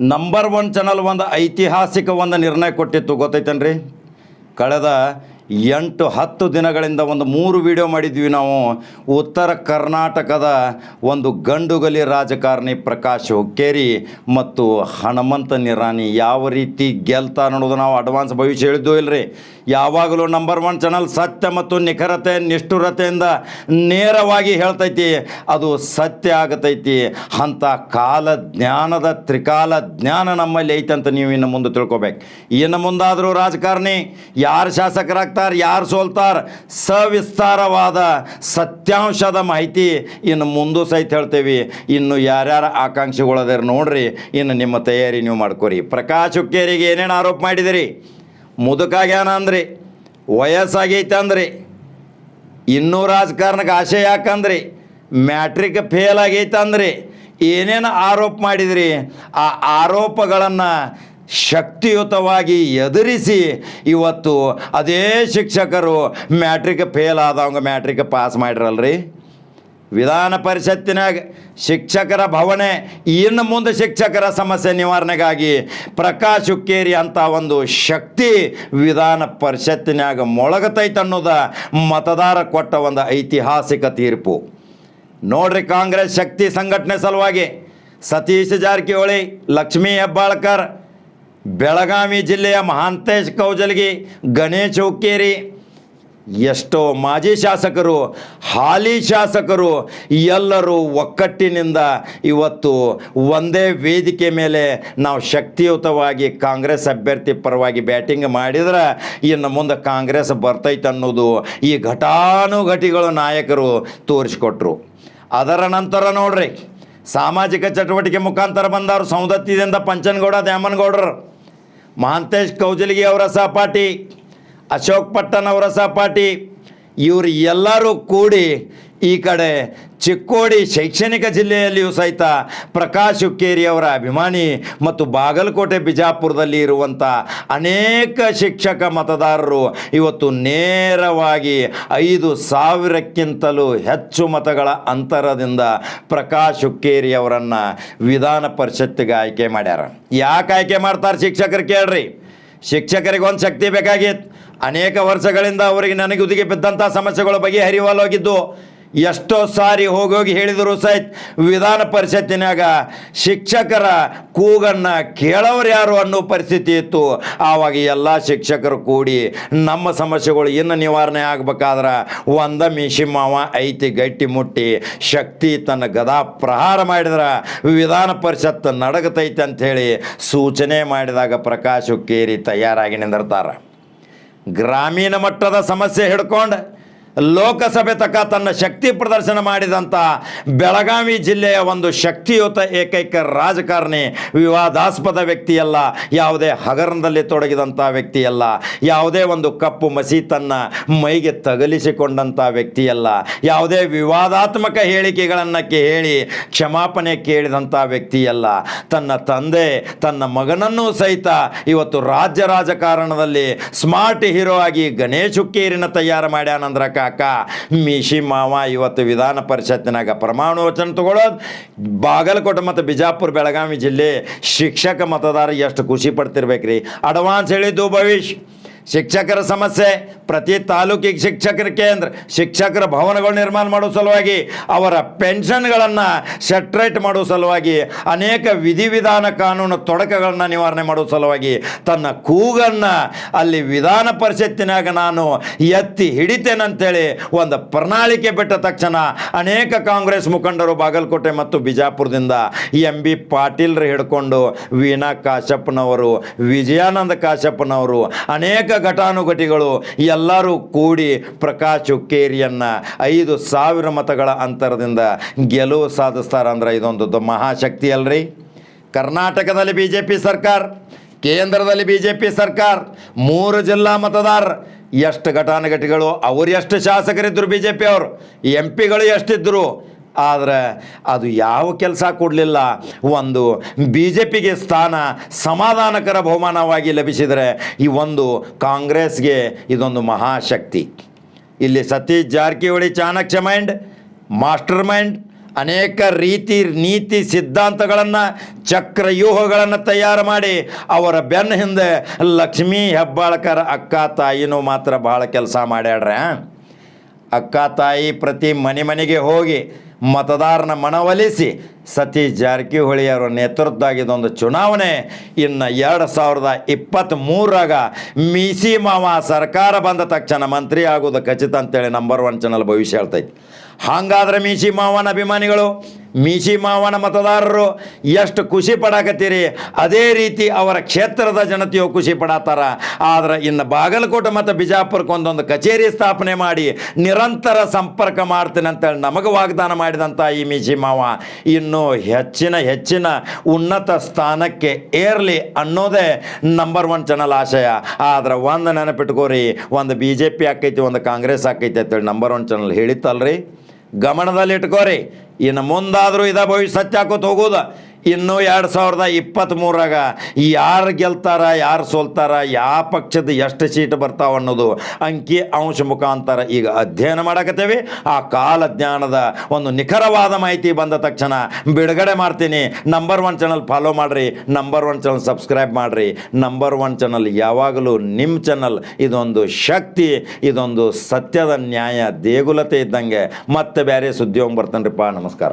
Number one channel ಒಂದು ಐತಿಹಾಸಿಕ ಒಂದು ನಿರ್ಣಯ ಕೊಟ್ಟಿತ್ತು. ಗೊತ್ತೈತೇನ್ರಿ? ಕಳೆದ ಎಂಟು ಹತ್ತು ದಿನಗಳಿಂದ ಒಂದು ಮೂರು ವಿಡಿಯೋ ಮಾಡಿದ್ವಿ ನಾವು. ಉತ್ತರ ಕರ್ನಾಟಕದ ಒಂದು ಗಂಡುಗಲಿ ರಾಜಕಾರಣಿ ಪ್ರಕಾಶ್ ಹುಕ್ಕೇರಿ ಮತ್ತು ಹನುಮಂತ ನಿರಾಣಿ ಯಾವ ರೀತಿ ಗೆಲ್ತಾ ಅನ್ನೋದು ನಾವು ಅಡ್ವಾನ್ಸ್ ಭವಿಷ್ಯ ಹೇಳಿದ್ದು ಇಲ್ಲರಿ ಯಾವಾಗಲೂ ನಂಬರ್ ಒನ್ ಚಾನಲ್ ಸತ್ಯ ಮತ್ತು ನಿಖರತೆ, ನಿಷ್ಠುರತೆಯಿಂದ ನೇರವಾಗಿ ಹೇಳ್ತೈತಿ. ಅದು ಸತ್ಯ ಆಗತೈತಿ. ಅಂಥ ಕಾಲ ಜ್ಞಾನದ ತ್ರಿಕಾಲ ಜ್ಞಾನ ನಮ್ಮಲ್ಲಿ ಐತೆ ಅಂತ ನೀವು ಇನ್ನು ಮುಂದೆ ತಿಳ್ಕೊಬೇಕು. ಇನ್ನು ಮುಂದಾದರೂ ರಾಜಕಾರಣಿ, ಯಾರು ಶಾಸಕರಾಗ್ತಾರೆ? ಯಾರು ಸೋಲ್ತಾರೆ? ಸವಿಸ್ತಾರವಾದ ಸತ್ಯಾಂಶದ ಮಾಹಿತಿ ಇನ್ನು ಮುಂದೂ ಸಹಿತ ಹೇಳ್ತೇವೆ. ಇನ್ನು ಯಾರ್ಯಾರ ಆಕಾಂಕ್ಷೆಗಳದಾರ ನೋಡ್ರಿ, ಇನ್ನು ನಿಮ್ಮ ತಯಾರಿ ನೀವು ಮಾಡ್ಕೊರಿ. ಪ್ರಕಾಶ್ ಹುಕ್ಕೇರಿಗೆ ಏನೇನು ಆರೋಪ ಮಾಡಿದಿರಿ? ಮುದುಕಾಗ್ಯಾನ ಅಂದ್ರಿ, ವಯಸ್ಸಾಗೈತೆ ಅಂದ್ರಿ, ಇನ್ನೂ ರಾಜಕಾರಣಕ್ಕೆ ಆಶೆ ಯಾಕಂದ್ರಿ ಮ್ಯಾಟ್ರಿಕ್ ಫೇಲ್ ಆಗೈತೆ ಅಂದ್ರಿ, ಏನೇನು ಆರೋಪ ಮಾಡಿದಿರಿ? ಆ ಆರೋಪಗಳನ್ನು ಶಕ್ತಿಯುತವಾಗಿ ಎದುರಿಸಿ ಇವತ್ತು ಅದೇ ಶಿಕ್ಷಕರು ಮ್ಯಾಟ್ರಿಕ್ ಫೇಲ್ ಆದವಂಗೆ ಮ್ಯಾಟ್ರಿಕ್ ಪಾಸ್ ಮಾಡಿರಲ್ರಿ. ವಿಧಾನ ಪರಿಷತ್ತಿನಾಗ ಶಿಕ್ಷಕರ ಭವನೆ, ಇನ್ನು ಮುಂದೆ ಶಿಕ್ಷಕರ ಸಮಸ್ಯೆ ನಿವಾರಣೆಗಾಗಿ ಪ್ರಕಾಶ್ ಹುಕ್ಕೇರಿ ಅಂತ ಒಂದು ಶಕ್ತಿ ವಿಧಾನ ಪರಿಷತ್ತಿನಾಗ ಮೊಳಗತೈತೆ ಅನ್ನೋದ ಮತದಾರ ಕೊಟ್ಟ ಒಂದು ಐತಿಹಾಸಿಕ ತೀರ್ಪು. ನೋಡ್ರಿ ಕಾಂಗ್ರೆಸ್ ಶಕ್ತಿ ಸಂಘಟನೆ ಸಲುವಾಗಿ ಸತೀಶ್ ಜಾರಕಿಹೊಳಿ, ಲಕ್ಷ್ಮೀ ಹೆಬ್ಬಾಳ್ಕರ್ ಬೆಳಗಾವಿ ಜಿಲ್ಲೆಯ ಮಹಾಂತೇಶ್ ಕೌಜಲ್ಗಿ, ಗಣೇಶ್ ಹುಕ್ಕೇರಿ, ಎಷ್ಟೋ ಮಾಜಿ ಶಾಸಕರು, ಹಾಲಿ ಶಾಸಕರು, ಎಲ್ಲರೂ ಒಕ್ಕಟ್ಟಿನಿಂದ ಇವತ್ತು ಒಂದೇ ವೇದಿಕೆ ಮೇಲೆ ನಾವು ಶಕ್ತಿಯುತವಾಗಿ ಕಾಂಗ್ರೆಸ್ ಅಭ್ಯರ್ಥಿ ಪರವಾಗಿ ಬ್ಯಾಟಿಂಗ್ ಮಾಡಿದ್ರೆ ಇನ್ನು ಮುಂದೆ ಕಾಂಗ್ರೆಸ್ ಬರ್ತೈತೆ ಅನ್ನೋದು ಈ ಘಟಾನುಘಟಿಗಳು ನಾಯಕರು ತೋರಿಸ್ಕೊಟ್ರು. ಅದರ ನಂತರ ನೋಡ್ರಿ, ಸಾಮಾಜಿಕ ಚಟುವಟಿಕೆ ಮುಖಾಂತರ ಬಂದವರು ಸೌದತ್ತಿದಿಂದ ಪಂಚನಗೌಡ, ದ್ಯಾಮನಗೌಡರು. ಮಹಾಂತೇಶ್ ಕೌಜಲಗಿ ಅವರ ಸಹಪಾಠಿ ಅಶೋಕ್ ಪಟ್ಟಣ್ ಅವರ ಸಹಪಾಠಿ ಇವರು ಎಲ್ಲರೂ ಕೂಡಿ ಈ ಕಡೆ ಚಿಕ್ಕೋಡಿ ಶೈಕ್ಷಣಿಕ ಜಿಲ್ಲೆಯಲ್ಲಿಯೂ ಸಹಿತ ಪ್ರಕಾಶ್ ಹುಕ್ಕೇರಿ ಅವರ ಅಭಿಮಾನಿ ಮತ್ತು ಬಾಗಲಕೋಟೆ ಬಿಜಾಪುರದಲ್ಲಿ ಇರುವಂಥ ಅನೇಕ ಶಿಕ್ಷಕ ಮತದಾರರು ಇವತ್ತು ನೇರವಾಗಿ ಐದು ಸಾವಿರಕ್ಕಿಂತಲೂ ಹೆಚ್ಚು ಮತಗಳ ಅಂತರದಿಂದ ಪ್ರಕಾಶ್ ಹುಕ್ಕೇರಿ ಅವರನ್ನು ವಿಧಾನ ಪರಿಷತ್ತಿಗೆ ಆಯ್ಕೆ ಮಾಡ್ಯಾರ. ಯಾಕೆ ಆಯ್ಕೆ ಮಾಡ್ತಾರೆ ಶಿಕ್ಷಕರು ಕೇಳ್ರಿ. ಶಿಕ್ಷಕರಿಗೆ ಒಂದು ಶಕ್ತಿ ಬೇಕಾಗಿತ್ತು ಅನೇಕ ವರ್ಷಗಳಿಂದ ಅವರಿಗೆ ನನಗೆ ಉದುಗಿ ಬಿದ್ದಂಥ ಬಗ್ಗೆ ಬಗೆಹರಿವಲ್ಲೋಗಿದ್ದು ಎಷ್ಟೋ ಸಾರಿ ಹೋಗೋಗಿ ಹೇಳಿದರು ಸಹಿತ ವಿಧಾನ ಪರಿಷತ್ತಿನಾಗ ಶಿಕ್ಷಕರ ಕೂಗನ್ನು ಕೇಳೋರು ಯಾರು ಅನ್ನೋ ಪರಿಸ್ಥಿತಿ ಇತ್ತು. ಆವಾಗ ಎಲ್ಲ ಶಿಕ್ಷಕರು ಕೂಡಿ ನಮ್ಮ ಸಮಸ್ಯೆಗಳು ಇನ್ನು ನಿವಾರಣೆ ಆಗ್ಬೇಕಾದ್ರೆ ಒಂದ ಮೀಸಿ ಮಾವ ಐತಿ ಗಟ್ಟಿ ಮುಟ್ಟಿ ಶಕ್ತಿ ತನ್ನ ಗದಾ ಪ್ರಹಾರ ಮಾಡಿದ್ರೆ ವಿಧಾನ ಪರಿಷತ್ ನಡಗತೈತೆ ಅಂಥೇಳಿ ಸೂಚನೆ ಮಾಡಿದಾಗ ಪ್ರಕಾಶ ಕೇರಿ ತಯಾರಾಗಿ ನಿಂದಿರ್ತಾರೆ. ಗ್ರಾಮೀಣ ಮಟ್ಟದ ಸಮಸ್ಯೆ ಹಿಡ್ಕೊಂಡು ಲೋಕಸಭೆ ತಕ್ಕ ತನ್ನ ಶಕ್ತಿ ಪ್ರದರ್ಶನ ಮಾಡಿದಂಥ ಬೆಳಗಾವಿ ಜಿಲ್ಲೆಯ ಒಂದು ಶಕ್ತಿಯುತ ಏಕೈಕ ರಾಜಕಾರಣಿ, ವಿವಾದಾಸ್ಪದ ವ್ಯಕ್ತಿಯಲ್ಲ, ಯಾವುದೇ ಹಗರಣದಲ್ಲಿ ತೊಡಗಿದಂಥ ವ್ಯಕ್ತಿಯಲ್ಲ, ಯಾವುದೇ ಒಂದು ಕಪ್ಪು ಮಸೀತನ್ನು ಮೈಗೆ ತಗಲಿಸಿಕೊಂಡಂಥ ವ್ಯಕ್ತಿಯಲ್ಲ, ಯಾವುದೇ ವಿವಾದಾತ್ಮಕ ಹೇಳಿಕೆಗಳನ್ನು ಹೇಳಿ ಕ್ಷಮಾಪಣೆ ಕೇಳಿದಂಥ ವ್ಯಕ್ತಿಯಲ್ಲ, ತನ್ನ ತಂದೆ, ತನ್ನ ಮಗನನ್ನೂ ಸಹಿತ ಇವತ್ತು ರಾಜ್ಯ ರಾಜಕಾರಣದಲ್ಲಿ ಸ್ಮಾರ್ಟ್ ಹೀರೋ ಆಗಿ ಗಣೇಶ ಹುಕ್ಕೇರಿನ ತಯಾರು ಮಾಡ್ಯಾನಂದ್ರ ಕಾಕ ಮೀಶಿ ಮಾವ ಇವತ್ತು ವಿಧಾನ ಪರಿಷತ್ತಿನಾಗ ಪ್ರಮಾಣ ವಚನ ತಗೊಳ್ಳೋದು ಬಾಗಲಕೋಟೆ ಮತ್ತು ಬಿಜಾಪುರ, ಬೆಳಗಾವಿ ಜಿಲ್ಲೆ ಶಿಕ್ಷಕ ಮತದಾರ ಎಷ್ಟು ಖುಷಿ ಪಡ್ತಿರ್ಬೇಕ್ರಿ. ಅಡ್ವಾನ್ಸ್ ಹೇಳಿದ್ದು ಭವಿಷ್ ಶಿಕ್ಷಕರ ಸಮಸ್ಯೆ, ಪ್ರತಿ ತಾಲೂಕಿಗೆ ಶಿಕ್ಷಕರ ಕೇಂದ್ರ, ಶಿಕ್ಷಕರ ಭವನಗಳು ನಿರ್ಮಾಣ ಮಾಡೋ ಸಲುವಾಗಿ, ಅವರ ಪೆನ್ಷನ್ಗಳನ್ನು ಸೆಟ್ರೇಟ್ ಮಾಡೋ ಸಲುವಾಗಿ, ಅನೇಕ ವಿಧಿವಿಧಾನ ಕಾನೂನು ತೊಡಕಗಳನ್ನು ನಿವಾರಣೆ ಮಾಡೋ ಸಲುವಾಗಿ, ತನ್ನ ಕೂಗನ್ನು ಅಲ್ಲಿ ವಿಧಾನ ಪರಿಷತ್ತಿನಾಗ ನಾನು ಎತ್ತಿ ಹಿಡಿತೇನಂತೇಳಿ ಒಂದು ಪ್ರಣಾಳಿಕೆ ಬಿಟ್ಟ ತಕ್ಷಣ ಅನೇಕ ಕಾಂಗ್ರೆಸ್ ಮುಖಂಡರು ಬಾಗಲಕೋಟೆ ಮತ್ತು ಬಿಜಾಪುರದಿಂದ ಎಂ ಬಿ ಪಾಟೀಲ್ರು ಹಿಡ್ಕೊಂಡು ವೀಣಾ ಕಾಶಪ್ಪನವರು, ವಿಜಯಾನಂದ ಕಾಶಪ್ಪನವರು, ಅನೇಕ ಘಟಾನುಘಟಿಗಳು ಎಲ್ಲರೂ ಕೂಡಿ ಪ್ರಕಾಶ್ ಹುಕ್ಕೇರಿಯನ್ನು ಐದು ಸಾವಿರ ಮತಗಳ ಅಂತರದಿಂದ ಗೆಲುವು ಸಾಧಿಸ್ತಾರಂದ್ರೆ ಇದೊಂದು ಮಹಾಶಕ್ತಿ ಅಲ್ರಿ. ಕರ್ನಾಟಕದಲ್ಲಿ ಬಿ ಜೆ ಪಿ ಸರ್ಕಾರ, ಕೇಂದ್ರದಲ್ಲಿ ಬಿ ಜೆ ಪಿ ಸರ್ಕಾರ, ಮೂರು ಜಿಲ್ಲಾ ಮತದಾರ, ಎಷ್ಟು ಘಟಾನುಘಟಿಗಳು, ಅವರು ಎಷ್ಟು ಶಾಸಕರಿದ್ದರು ಬಿ ಜೆ ಪಿ ಅವರು, ಎಂ ಪಿಗಳು ಎಷ್ಟಿದ್ದರು ಆದರೆ ಅದು ಯಾವ ಕೆಲಸ ಕೊಡಲಿಲ್ಲ. ಒಂದು ಬಿ ಜೆ ಪಿಗೆ ಸ್ಥಾನ ಸಮಾಧಾನಕರ ಬಹುಮಾನವಾಗಿ ಲಭಿಸಿದರೆ ಈ ಒಂದು ಕಾಂಗ್ರೆಸ್ಗೆ ಇದೊಂದು ಮಹಾಶಕ್ತಿ. ಇಲ್ಲಿ Satish Jarkiholi Chanakya mind master mind ಅನೇಕ ರೀತಿ ನೀತಿ ಸಿದ್ಧಾಂತಗಳನ್ನು, ಚಕ್ರವ್ಯೂಹಗಳನ್ನು ತಯಾರು ಮಾಡಿ ಅವರ ಬೆನ್ನ ಹಿಂದೆ ಲಕ್ಷ್ಮೀ ಹೆಬ್ಬಾಳ್ಕರ್ ಅಕ್ಕ ತಾಯಿನೂ ಮಾತ್ರ ಭಾಳ ಕೆಲಸ ಮಾಡ್ಯಾಡ್ರೆ ಅಕ್ಕ ತಾಯಿ ಪ್ರತಿ ಮನೆ ಮನೆಗೆ ಹೋಗಿ ಮತದಾರನ ಮನವೊಲಿಸಿ ಸತೀಶ್ ಜಾರಕಿಹೊಳಿ ಅವರ ನೇತೃತ್ವದಾಗಿದ್ದೊಂದು ಚುನಾವಣೆ ಇನ್ನು ಎರಡು ಸಾವಿರದ ಇಪ್ಪತ್ತ್ಮೂರಾಗ ಮೀಸಿ ಮಾವ ಸರ್ಕಾರ ಬಂದ ತಕ್ಷಣ ಮಂತ್ರಿ ಆಗೋದು ಖಚಿತ ಅಂತೇಳಿ ನಂಬರ್ ಒನ್ ಚಾನಲ್ ಭವಿಷ್ಯ ಹೇಳ್ತೈತಿ. ಹಾಗಾದ್ರೆ ಮೀಸಿ ಮಾವನ ಅಭಿಮಾನಿಗಳು ಮೀಸಿ ಮಾವನ ಮತದಾರರು ಎಷ್ಟು ಖುಷಿ ಪಡಾಕತ್ತೀರಿ? ಅದೇ ರೀತಿ ಅವರ ಕ್ಷೇತ್ರದ ಜನತೆಯು ಖುಷಿ ಪಡಾತಾರ. ಆದ್ರೆ ಇನ್ನು ಬಾಗಲಕೋಟೆ ಮತ್ತು ಬಿಜಾಪುರಕ್ಕೆ ಒಂದೊಂದು ಕಚೇರಿ ಸ್ಥಾಪನೆ ಮಾಡಿ ನಿರಂತರ ಸಂಪರ್ಕ ಮಾಡ್ತೀನಿ ಅಂತೇಳಿ ನಮಗೆ ವಾಗ್ದಾನ ಮಾಡಿದಂಥ ಈ ಮೀಸಿ ಮಾವ. ಇನ್ನು ಹೆಚ್ಚಿನ ಹೆಚ್ಚಿನ ಉನ್ನತ ಸ್ಥಾನಕ್ಕೆ ಏರಲಿ ಅನ್ನೋದೇ ನಂಬರ್ ಒನ್ ಚಾನಲ್ ಆಶಯ. ಆದ್ರೆ ಒಂದು ನೆನಪಿಟ್ಕೋರಿ, ಒಂದು ಬಿ ಜೆ ಪಿ ಆಕೈತಿ, ಒಂದು ಕಾಂಗ್ರೆಸ್ ಆಕೈತಿ ಅಂತೇಳಿ ನಂಬರ್ ಒನ್ ಚಾನಲ್ ಹೇಳಿತ್ತಲ್ರಿ? ಗಮನದಲ್ಲಿ ಇಟ್ಕೋರಿ ಇನ್ನು ಮುಂದಾದರೂ ಇದ ಭವಿಷ್ಯ ಸತ್ಯ ಹಾಕೋತ ಹೋಗೋದು ಇನ್ನು ಎರಡು ಸಾವಿರದ ಇಪ್ಪತ್ತ್ಮೂರಾಗ ಯಾರು ಗೆಲ್ತಾರ, ಯಾರು ಸೋಲ್ತಾರ ಯಾವ ಪಕ್ಷದ ಎಷ್ಟು ಸೀಟ್ ಬರ್ತಾವ ಅನ್ನೋದು ಅಂಕಿ ಅಂಶ ಮುಖಾಂತರ ಈಗ ಅಧ್ಯಯನ ಮಾಡಕತ್ತೇವೆ. ಆ ಕಾಲ ಜ್ಞಾನದ ಒಂದು ನಿಖರವಾದ ಮಾಹಿತಿ ಬಂದ ತಕ್ಷಣ ಬಿಡುಗಡೆ ಮಾಡ್ತೀನಿ. ನಂಬರ್ ಒನ್ ಚಾನಲ್ ಫಾಲೋ ಮಾಡಿರಿ. ನಂಬರ್ ಒನ್ ಚಾನಲ್ ಸಬ್ಸ್ಕ್ರೈಬ್ ಮಾಡಿರಿ. ನಂಬರ್ ಒನ್ ಚಾನಲ್ ಯಾವಾಗಲೂ ನಿಮ್ಮ ಚಾನಲ್ ಇದೊಂದು ಶಕ್ತಿ, ಇದೊಂದು ಸತ್ಯದ ನ್ಯಾಯ, ದೇಗುಲತೆ ಇದ್ದಂಗೆ ಮತ್ತೆ ಬೇರೆ ಸುದ್ದಿ ಹೋಗಿ ಬರ್ತಾನ್ರಿಪ್ಪ. ನಮಸ್ಕಾರ.